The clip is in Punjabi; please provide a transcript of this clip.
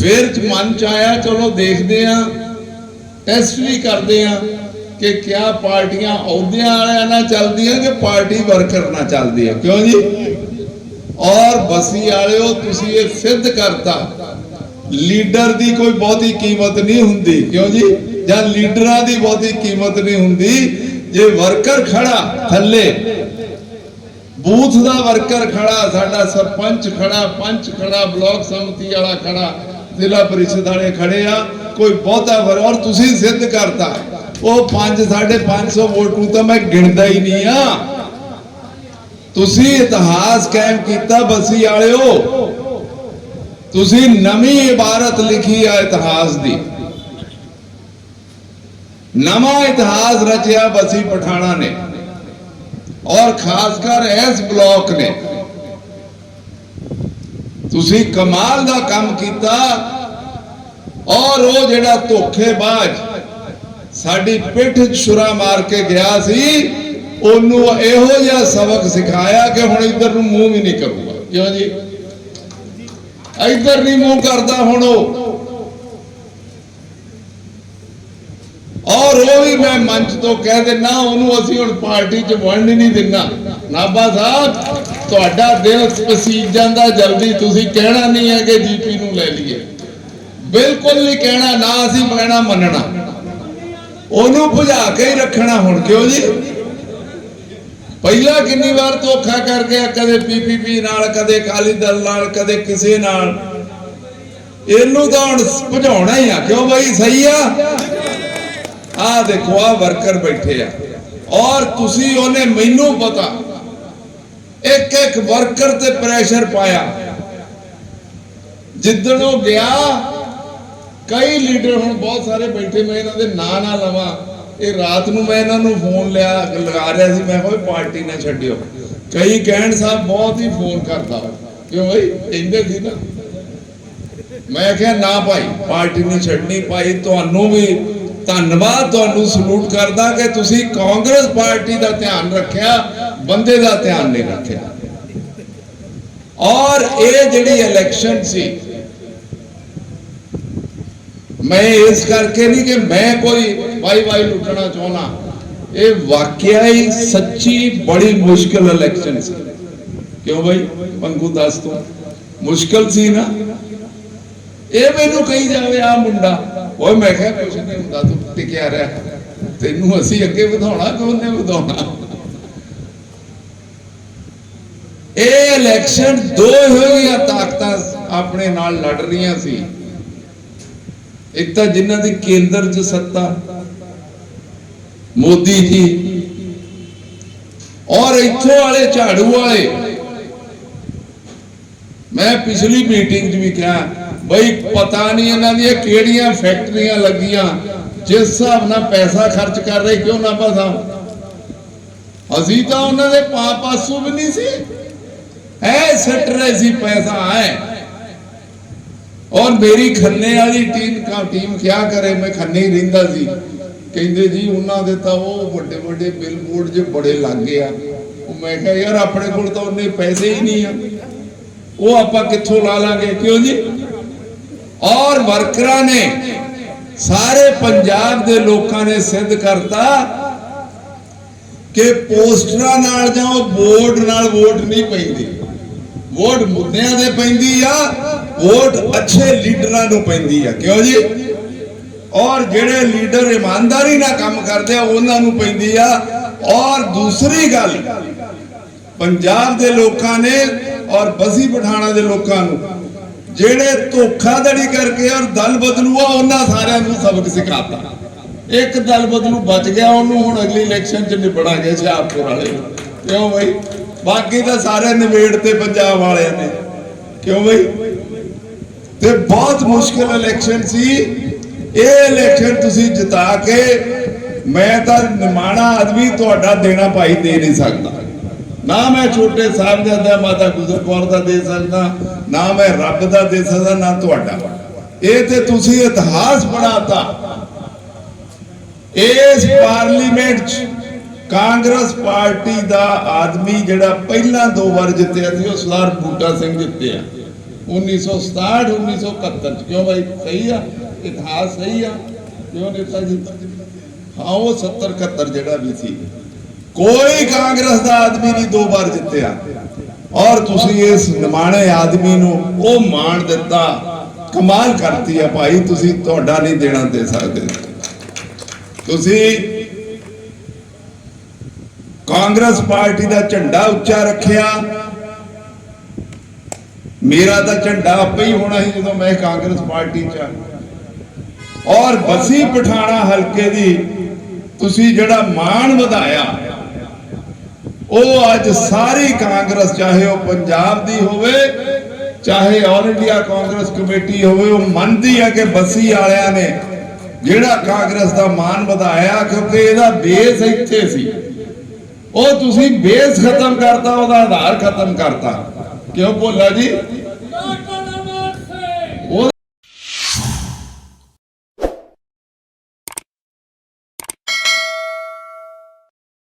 ਫਿਰ ਮਨ ਚ ਆਇਆ, ਚਲੋ ਦੇਖਦੇ ਆ ਟੈਸਟ ਵੀ ਕਰਦੇ ਆ ਕਿ ਕਿਆ ਪਾਰਟੀਆਂ ਅਹੁਦਿਆਂ ਵਾਲਿਆਂ ਨਾਲ ਚੱਲਦੀਆਂ ਕਿ ਪਾਰਟੀ ਵਰਕਰ ਨਾਲ ਚੱਲਦੀਆਂ। ਕਿਉਂ ਜੀ? ਔਰ ਬਸੀ ਵਾਲਿਓ, ਤੁਸੀਂ ਇਹ ਸਿੱਧ ਕਰਤਾ, ਲੀਡਰ ਦੀ ਕੋਈ ਬਹੁਤੀ ਕੀਮਤ ਨਹੀਂ ਹੁੰਦੀ। ਕਿਉਂ ਜੀ? ਜਾਂ ਲੀਡਰਾਂ ਦੀ ਬਹੁਤੀ ਕੀਮਤ ਨਹੀਂ ਹੁੰਦੀ। ਜੇ ਵਰਕਰ ਖੜਾ ਥੱਲੇ, ਬੂਥ ਦਾ ਵਰਕਰ ਖੜਾ, ਸਾਡਾ ਸਰਪੰਚ ਖੜਾ, ਪੰਚ ਖੜਾ, ਬਲਾਕ ਸਮਿਤੀ ਵਾਲਾ ਖੜਾ ਜ਼ਿਲ੍ਹਾ ਪਰਿਸ਼ਦ ਵਾਲੇ ਖੜੇ ਆ, ਕੋਈ ਬਹੁਤਾ ਵਰ ਔਰ ਤੁਸੀਂ ਸਿੱਧ ਕਰਤਾ। ਉਹ 5 550 ਵੋਟ ਨੂੰ ਤਾਂ ਮੈਂ ਗਿਣਦਾ ਹੀ ਨਹੀਂ ਆ। ਤੁਸੀਂ ਇਤਿਹਾਸ ਕਾਇਮ ਕੀਤਾ, ਬਸੀ ਵਾਲਿਓ। ਤੁਸੀਂ ਨਵੀਂ ਇਬਾਰਤ ਲਿਖੀ ਆ ਇਤਿਹਾਸ ਦੀ। ਨਵਾਂ ਇਤਿਹਾਸ ਰਚਿਆ ਬਸੀ ਪਠਾਣਾ ਨੇ। ਔਰ ਖਾਸ ਕਰ ਇਸ ਬਲਾਕ ਨੇ। ਤੁਸੀਂ ਕਮਾਲ ਦਾ ਕੰਮ ਕੀਤਾ। ਔਰ ਉਹ ਜਿਹੜਾ ਧੋਖੇਬਾਜ਼ ਸਾਡੀ ਪਿੱਠ ਛੁਰਾ ਮਾਰ ਕੇ ਗਿਆ ਸੀ, ਉਹਨੂੰ ਇਹੋ ਜਿਹਾ ਸਬਕ ਸਿਖਾਇਆ ਕਿ ਹੁਣ ਇੱਧਰ ਨੂੰ ਮੂੰਹ ਵੀ ਨਹੀਂ ਕਰੂਗਾ। ਕਿਉਂ ਜੀ? ਇੱਧਰ ਨਹੀਂ ਮੂੰਹ ਕਰਦਾ ਹੁਣ ਉਹ। ਔਰ ਉਹ ਵੀ ਮੈਂ ਮੰਚ ਤੋਂ ਕਹਿ ਦਿੰਨਾ, ਉਹਨੂੰ ਅਸੀਂ ਹੁਣ ਪਾਰਟੀ 'ਚ ਵੰਡ ਹੀ ਨਹੀਂ ਦਿੰਨਾ। ਨਾਬਾ ਸਾਹਿਬ ਤੁਹਾਡਾ ਦਿਲ ਪਸੀਜ ਜਾਂਦਾ ਜਲਦੀ, ਤੁਸੀਂ ਕਹਿਣਾ ਨਹੀਂ ਹੈ ਕਿ ਜੀਪੀ ਨੂੰ ਲੈ ਲਈਏ। ਬਿਲਕੁਲ ਨਹੀਂ ਕਹਿਣਾ, ਨਾ ਅਸੀਂ ਕਹਿਣਾ ਮੰਨਣਾ। ਉਹਨੂੰ ਭੁਜਾ ਕੇ ਹੀ ਰੱਖਣਾ ਹੁਣ, ਕਿਉਂ ਜੀ? ਪਹਿਲਾਂ ਕਿੰਨੀ ਵਾਰ ਧੋਖਾ ਕਰ ਗਿਆ, ਕਦੇ ਪੀਪੀਪੀ ਨਾਲ, ਕਦੇ ਕਾਲੀ ਦਲ ਨਾਲ, ਕਦੇ ਕਿਸੇ ਨਾਲ। ਇਹਨੂੰ ਤਾਂ ਹੁਣ ਭਜਾਉਣਾ ਹੀ ਆ, ਕਿਉਂ ਬਾਈ? ਸਹੀ ਆ? ਆ ਦੇਖੋ ਆ ਵਰਕਰ ਬੈਠੇ ਆ। ਔਰ ਤੁਸੀਂ ਉਹਨੇ ਮੈਨੂੰ ਪਤਾ ਇੱਕ ਇੱਕ ਵਰਕਰ ਤੇ ਪ੍ਰੈਸ਼ਰ ਪਾਇਆ। ਜਿੱਦਣ ਉਹ ਗਿਆ, ਕਈ ਲੀਡਰ ਹੁਣ ਬਹੁਤ ਸਾਰੇ ਬੈਠੇ, ਮੈਂ ਇਹਨਾਂ ਦੇ ਨਾਂ ਨਾ ਲਵਾਂ। ਇਹ ਰਾਤ ਨੂੰ ਮੈਂ ਇਹਨਾਂ ਨੂੰ ਫੋਨ ਲਿਆ, ਲਗਾ ਰਿਹਾ ਸੀ, ਮੈਂ ਕੋਈ ਪਾਰਟੀ ਨਾ ਛੱਡਿਓ। ਕਈ ਕਹਿਣ ਸਾਹਿਬ ਬਹੁਤ ਹੀ ਫੋਨ ਕਰਦਾ ਕਿਉਂ ਬਈ ਕਹਿੰਦੇ ਸੀ ਨਾ ਮੈਂ ਕਿਹਾ, ਨਾ ਭਾਈ, ਪਾਰਟੀ ਨਹੀਂ ਛੱਡਣੀ, ਭਾਈ, ਤੁਹਾਨੂੰ ਵੀ ਧੰਨਵਾਦ, ਤੁਹਾਨੂੰ ਸਲੂਟ ਕਰਦਾ ਕਿ ਤੁਸੀਂ ਕਾਂਗਰਸ ਪਾਰਟੀ ਦਾ ਧਿਆਨ ਰੱਖਿਆ। ਬੰਦੇ ਦਾ ਧਿਆਨ ਨਹੀਂ ਰੱਖਿਆ। ਔਰ ਇਹ ਜਿਹੜੀ ਇਲੈਕਸ਼ਨ ਸੀ, ਮੈਂ ਇਸ ਕਰਕੇ ਨਹੀਂ ਕਿ ਮੈਂ ਕੋਈ ਵਾਈ ਵਾਈ ਲੁੱਟਣਾ ਚਾਹਣਾ ਇਹ ਵਾਕਿਆ ਹੀ ਸੱਚੀ ਬੜੀ ਮੁਸ਼ਕਲ ਇਲੈਕਸ਼ਨ ਸੀ। ਕਿਉਂ ਭਾਈ ਪੰਗੂ ਦੱਸ ਤੂੰ। ਮੁਸ਼ਕਲ ਸੀ ਨਾ। ਇਹ ਮੈਨੂੰ ਕਹੀ ਜਾਵੇ ਆ ਮੁੰਡਾ। ਓਏ, ਮੈਂ ਕਿਹਾ ਕੁਛ ਨਹੀਂ ਹੁੰਦਾ, ਤੂੰ ਟਿਕਿਆ ਰਹਿ। ਤੈਨੂੰ ਅਸੀਂ ਅੱਗੇ ਵਧਾਉਣਾ ਕਿ ਉਹਨੇ ਵਧਾਉਣਾ? ਇਹ ਇਲੈਕਸ਼ਨ ਦੋ ਹੋਈਆਂ ਤਾਕਤਾਂ ਆਪਣੇ ਨਾਲ ਲੜ ਰਹੀਆਂ ਸੀ। ਇੱਕ ਤਾਂ ਜਿਨ੍ਹਾਂ ਦੀ ਕੇਂਦਰ 'ਚ ਸੱਤਾ, ਮੋਦੀ ਜੀ, ਔਰ ਇੱਥੋਂ ਵਾਲੇ ਝਾੜੂ ਵਾਲੇ। ਮੈਂ ਪਿਛਲੀ ਮੀਟਿੰਗ 'ਚ ਵੀ ਕਿਹਾ, ਬਈ ਪਤਾ ਨਹੀਂ ਇਹਨਾਂ ਦੀਆਂ ਕਿਹੜੀਆਂ ਫੈਕਟਰੀਆਂ ਲੱਗੀਆਂ, ਜਿਸ ਹਿਸਾਬ ਨਾਲ ਪੈਸਾ ਖਰਚ ਕਰ ਰਹੇ, ਕਿਉਂ ਨਾ ਪਤਾ। ਅਸੀਂ ਤਾਂ ਉਹਨਾਂ ਦੇ ਪਾਪ ਆਸੂ ਵੀ ਨਹੀਂ ਸੀ। ਐ ਸੱਟ ਰਹੇ ਸੀ, ਪੈਸਾ ਹੈ। ਔਰ ਮੇਰੀ ਖੰਨੇ ਵਾਲੀ ਟੀਮ ਕਾ ਟੀਮ ਕਿਆ ਕਰੇ, ਮੈਂ ਖੰਨੇ ਹੀ ਰਹਿੰਦਾ ਸੀ। ਕਹਿੰਦੇ ਜੀ, ਉਹਨਾਂ ਦੇ ਤਾਂ ਉਹ ਵੱਡੇ ਵੱਡੇ ਬਿੱਲ ਬੋਰਡ ਜੇ ਬੜੇ ਲੱਗੇ ਆ। ਉਹ ਮੈਂ ਕਿਹਾ, ਯਾਰ, ਆਪਣੇ ਕੋਲ ਤਾਂ ਉਹਨੇ ਪੈਸੇ ਹੀ ਨਹੀਂ ਆ। ਉਹ ਆਪਾਂ ਕਿੱਥੋਂ ਲਾ ਲਾਂਗੇ? ਕਿਉਂ ਜੀ? ਔਰ ਵਰਕਰਾਂ ਨੇ ਸਾਰੇ ਪੰਜਾਬ ਦੇ ਲੋਕਾਂ ਨੇ ਸਿੱਧ ਕਰਤਾ ਕਿ ਪੋਸਟਰਾਂ ਨਾਲ ਜਾਂ ਉਹ ਬੋਰਡ ਨਾਲ ਵੋਟ ਨਹੀਂ ਪੈਂਦੀ। ਵੋਟ ਮੁੱਦਿਆਂ ਦੇ ਪੈਂਦੀ ਆ, ਵੋਟ ਅੱਛੇ ਲੀਡਰਾਂ ਨੂੰ ਪੈਂਦੀ ਆ। ਕਿਉਂ ਜੀ? ਔਰ ਜਿਹੜੇ ਲੀਡਰ ਇਮਾਨਦਾਰੀ ਨਾਲ ਕੰਮ ਕਰਦੇ ਆ, ਉਹਨਾਂ ਨੂੰ ਪੈਂਦੀ ਆ। ਔਰ ਦੂਸਰੀ ਗੱਲ, ਪੰਜਾਬ ਦੇ ਲੋਕਾਂ ਨੇ ਔਰ ਬਸੀ ਪਠਾਣਾ ਦੇ ਲੋਕਾਂ ਨੂੰ, ਜਿਹੜੇ ਧੋਖਾਧੜੀ ਕਰਕੇ ਔਰ ਦਲ ਬਦਲੂ ਆ ਉਹਨਾਂ ਸਾਰਿਆਂ ਨੂੰ ਸਬਕ ਸਿਖਾਤਾ। ਇੱਕ ਦਲ ਬਦਲੂ, ਬਚ ਗਿਆ ਉਹਨੂੰ, ਹੁਣ ਅਗਲੀ ਇਲੈਕਸ਼ਨ 'ਚ ਨਿਬੜਾ ਨਿਬੜਾਂਗੇ ਹੁਸ਼ਿਆਰਪੁਰ ਵਾਲੇ ਕਿਉਂ ਬਈ? ਬਾਕੀ ਤਾਂ ਸਾਰੇ ਨਿਬੇੜ ਤੇ ਪੰਜਾਬ ਵਾਲਿਆਂ ਨੇ। ਕਿਉਂ ਬਈ? ਤੇ ਬਹੁਤ ਮੁਸ਼ਕਲ ਇਲੈਕਸ਼ਨ ਸੀ। ਇਹ ਇਲੈਕਸ਼ਨ ਤੁਸੀਂ ਜਿਤਾ ਕੇ ਮੈਂ ਤਾਂ ਨਿਮਾਣਾ ਆਦਮੀ ਤੁਹਾਡਾ ਦੇਣਾ ਭਾਈ ਦੇ ਨਹੀਂ ਸਕਦਾ। ਨਾ ਮੈਂ ਛੋਟੇ ਸਾਹਿਬਜ਼ਾਦਾ ਮਾਤਾ ਗੁਜਰ ਕੌਰ ਦਾ ਦੇ ਸਕਦਾ, ਨਾ ਮੈਂ ਰੱਬ ਦਾ ਦੇ ਸਕਦਾ, ਨਾ ਤੁਹਾਡਾ। ਇਹ ਤੇ ਤੁਸੀਂ ਇਤਿਹਾਸ ਬਣਾਤਾ। ਇਸ ਪਾਰਲੀਮੈਂਟ 'ਚ ਕਾਂਗਰਸ ਪਾਰਟੀ ਦਾ ਆਦਮੀ ਜਿਹੜਾ ਪਹਿਲਾਂ ਦੋ ਵਾਰ ਜਿੱਤਿਆ ਸੀ, ਉਹ ਸਰਦਾਰ ਬੂਟਾ ਸਿੰਘ ਜਿੱਤਿਆ। 1967 1971 ਕਿਉਂ ਭਾਈ ਸਹੀ ਆ? ਇਤਿਹਾਸ ਸਹੀ ਆ? ਕਿਉਂ ਨੇਤਾ ਜੀ? ਹਾਂ, ਉਹ 70 71 ਜਿਹੜਾ ਵੀ ਸੀ। ਕੋਈ ਕਾਂਗਰਸ ਦਾ ਆਦਮੀ ਨਹੀਂ ਦੋ ਵਾਰ ਜਿੱਤਿਆ। ਔਰ ਤੁਸੀਂ ਇਸ ਨਿਮਾਣੇ ਆਦਮੀ ਨੂੰ ਉਹ ਮਾਣ ਦਿੱਤਾ। ਕਮਾਲ ਕਰਤੀ ਆ ਭਾਈ, ਤੁਸੀਂ ਤੁਹਾਡਾ ਨਹੀਂ ਦੇਣਾ ਦੇ ਸਕਦੇ। ਤੁਸੀਂ ਕਾਂਗਰਸ ਪਾਰਟੀ ਦਾ ਝੰਡਾ ਉੱਚਾ ਰੱਖਿਆ। ਮੇਰਾ ਤਾਂ ਝੰਡਾ ਆਪੇ ਹੀ ਹੋਣਾ ਸੀ ਜਦੋਂ ਮੈਂ ਕਾਂਗਰਸ ਪਾਰਟੀ ਚ ਔਰ ਬਸੀ ਪਠਾਣਾ ਹਲਕੇ ਦੀ ਤੁਸੀਂ ਜਿਹੜਾ ਮਾਣ ਵਧਾਇਆ, ਉਹ ਅੱਜ ਸਾਰੀ ਕਾਂਗਰਸ, ਚਾਹੇ ਉਹ ਪੰਜਾਬ ਦੀ ਹੋਵੇ, ਚਾਹੇ ਆਲ ਇੰਡੀਆ ਕਾਂਗਰਸ ਕਮੇਟੀ ਹੋਵੇ, ਉਹ ਮੰਨਦੀ ਹੈ ਕਿ ਬਸੀ ਵਾਲਿਆਂ ਨੇ ਜਿਹੜਾ ਕਾਂਗਰਸ ਦਾ ਮਾਣ ਵਧਾਇਆ, ਕਿਉਂਕਿ ਇਹਦਾ ਬੇਸ ਇੱਥੇ ਸੀ। ਉਹ ਤੁਸੀਂ ਬੇਸ ਖਤਮ ਕਰਤਾ ਉਹਦਾ ਆਧਾਰ ਖਤਮ ਕਰਤਾ। ਕਿਉਂ ਭੋਲਾ ਜੀ?